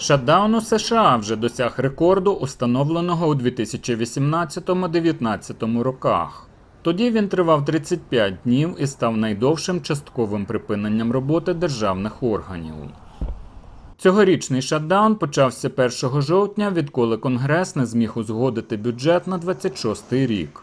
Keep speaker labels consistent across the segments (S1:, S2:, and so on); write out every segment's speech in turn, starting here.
S1: Шатдаун у США вже досяг рекорду, установленого у 2018-19 роках. Тоді він тривав 35 днів і став найдовшим частковим припиненням роботи державних органів. Цьогорічний шатдаун почався 1 жовтня, відколи Конгрес не зміг узгодити бюджет на 26 рік.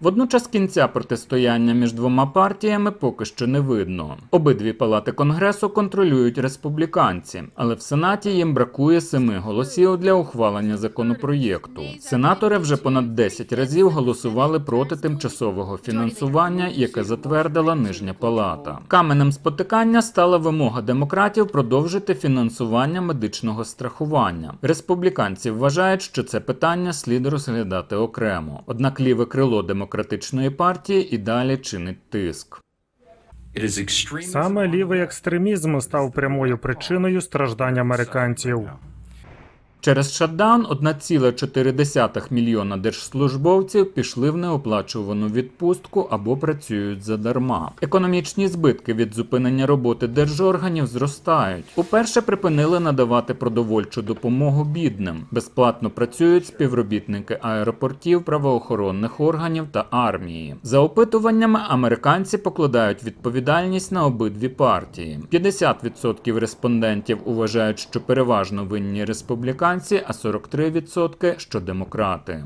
S1: Водночас кінця протистояння між двома партіями поки що не видно. Обидві палати конгресу контролюють республіканці, але в сенаті їм бракує семи голосів для ухвалення законопроєкту. Сенатори вже понад 10 разів голосували проти тимчасового фінансування, яке затвердила нижня палата. Каменем спотикання стала вимога демократів продовжити фінансування медичного страхування. Республіканці вважають, що це питання слід розглядати окремо. Однак ліве крило демократичної партії і далі чинить тиск.
S2: Саме лівий екстремізм став прямою причиною страждань американців.
S1: Через шатдаун 1,4 мільйона держслужбовців пішли в неоплачувану відпустку або працюють задарма. Економічні збитки від зупинення роботи держорганів зростають. Уперше припинили надавати продовольчу допомогу бідним. Безплатно працюють співробітники аеропортів, правоохоронних органів та армії. За опитуваннями американці покладають відповідальність на обидві партії. 50% респондентів вважають, що переважно винні республіканці, а 43% – що демократи.